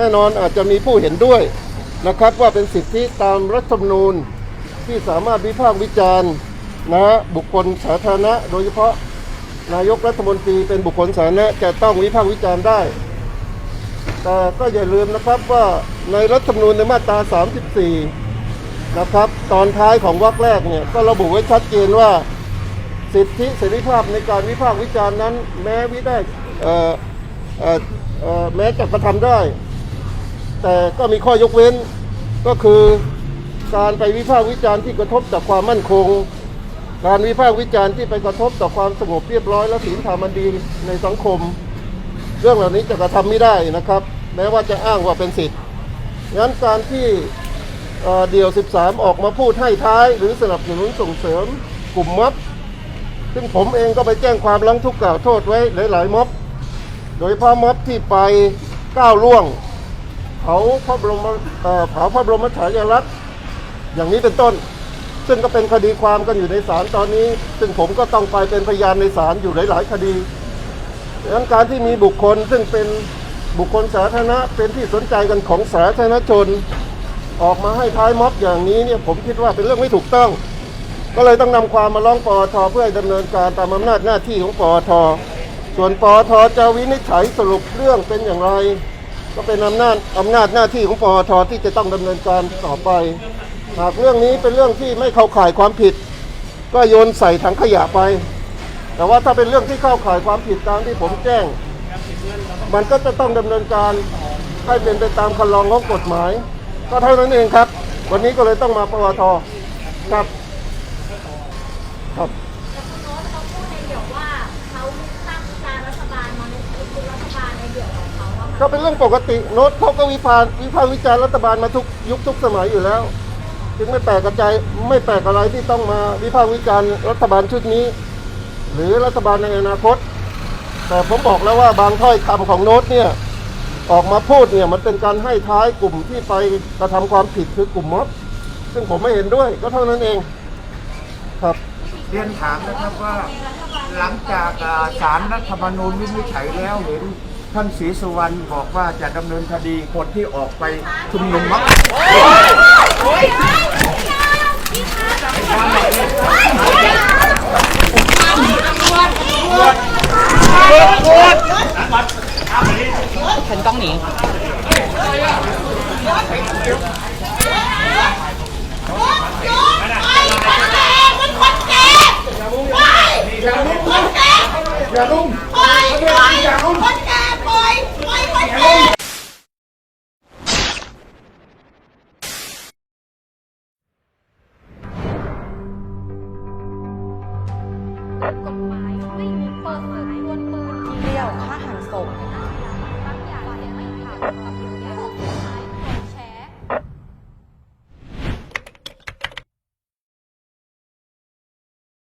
แน่นอนอาจจะมีผู้เห็นด้วยนะครับว่าเป็นสิทธิตามรัฐธรรมนูญที่สามารถวิพากษ์วิจารณ์นะบุคคลสาธารณะ โดยเฉพาะนายกรัฐมนตรีเป็นบุคคลสาธารณะจะต้องวิพากษ์วิจารณ์ได้ แต่ก็อย่าลืมนะครับว่าในรัฐธรรมนูญในมาตรา 34 นะครับ ตอนท้ายของวรรคแรกเนี่ยก็ระบุไว้ชัดเจนว่าสิทธิเสรีภาพในการวิพากษ์วิจารณ์นั้น แม้วิได้แม้จะกระทำได้ แต่ก็มีข้อยกเว้น ก็คือการไปวิพากษ์วิจารณ์ที่กระทบต่อความมั่นคง การวิพากษ์วิจารณ์ที่ไปกระทบต่อความสงบเรียบร้อยและศีลธรรมอันดีในสังคม เรื่องเหล่านี้จะกระทำไม่ได้นะครับ แม้ว่าจะอ้างว่าเป็นสิทธิ์งั้นการที่เเดี่ยว 13 ออกมาพูดให้ท้าย หรือสนับสนุนส่งเสริมกลุ่มม็อบซึ่งผมเองก็ไปแจ้งความร้องทุกข์กล่าวโทษไว้หลายๆม็อบ โดยเฉพาะม็อบที่ไปก้าวล่วง เผาพระบรมเอ่อเผาพระบรมฉายาลักษณ์อย่างนี้เป็นต้น ซึ่งก็เป็นคดีความกันอยู่ในศาลตอนนี้ ซึ่งผมก็ต้องไปเป็นพยานในศาลอยู่หลาย ๆ คดีดังนั้นการที่มีบุคคลซึ่งเป็นบุคคลสาธารณะเป็นที่สนใจกันของสาธารณชน ออกมาให้ท้ายม็อบอย่างนี้เนี่ยผมคิดว่าเป็นเรื่องไม่ถูกต้อง ก็เลยต้องนำความมาร้องปอทเพื่อให้ดำเนินการตามอำนาจหน้าที่ของปอทส่วนปอทจะวินิจฉัยสรุปเรื่องเป็นอย่างไร ก็เป็นอำนาจอำนาจหน้าที่ของปอทที่จะต้องดำเนินการต่อไป หากเรื่องนี้เป็นเรื่องที่ไม่เข้าข่ายความผิด ก็โยนใส่ถังขยะไป แต่ว่าถ้าเป็นเรื่องที่เข้าข่ายความผิดตามที่ผมแจ้ง มันก็จะต้องดำเนินการให้เป็นไปตามคันลองของกฎหมาย ก็เท่านั้นเองครับ วันนี้ก็เลยต้องมาปวทครับครับ ก็เป็นเรื่องปกติโน้ตเขาก็วิพากษ์วิพากษ์วิจารณ์รัฐบาลมาทุกยุคทุกสมัยอยู่แล้ว จึงไม่แปลกใจไม่แปลกอะไรที่ต้องมาวิพากษ์วิจารณ์รัฐบาลชุดนี้ หรือรัฐบาลในอนาคต แต่ผมบอกแล้วว่าบางถ้อยคำของโน้ตเนี่ยออกมาพูดเนี่ยมันเป็นการให้ท้ายกลุ่มที่ไปกระทำความผิดคือกลุ่มม็อบซึ่งผมไม่เห็นด้วยก็เท่านั้นเองครับเรียนถามนะครับว่าหลังจากอ่าศาลรัฐธรรมนูญวินิจฉัยแล้วเห็น ท่านศรีสุวรรณบอกว่าจะดำเนินคดีคนที่ออกไปชุมนุมม็อบฉันต้องหนี เปรี้ยวฆ่าหันศพ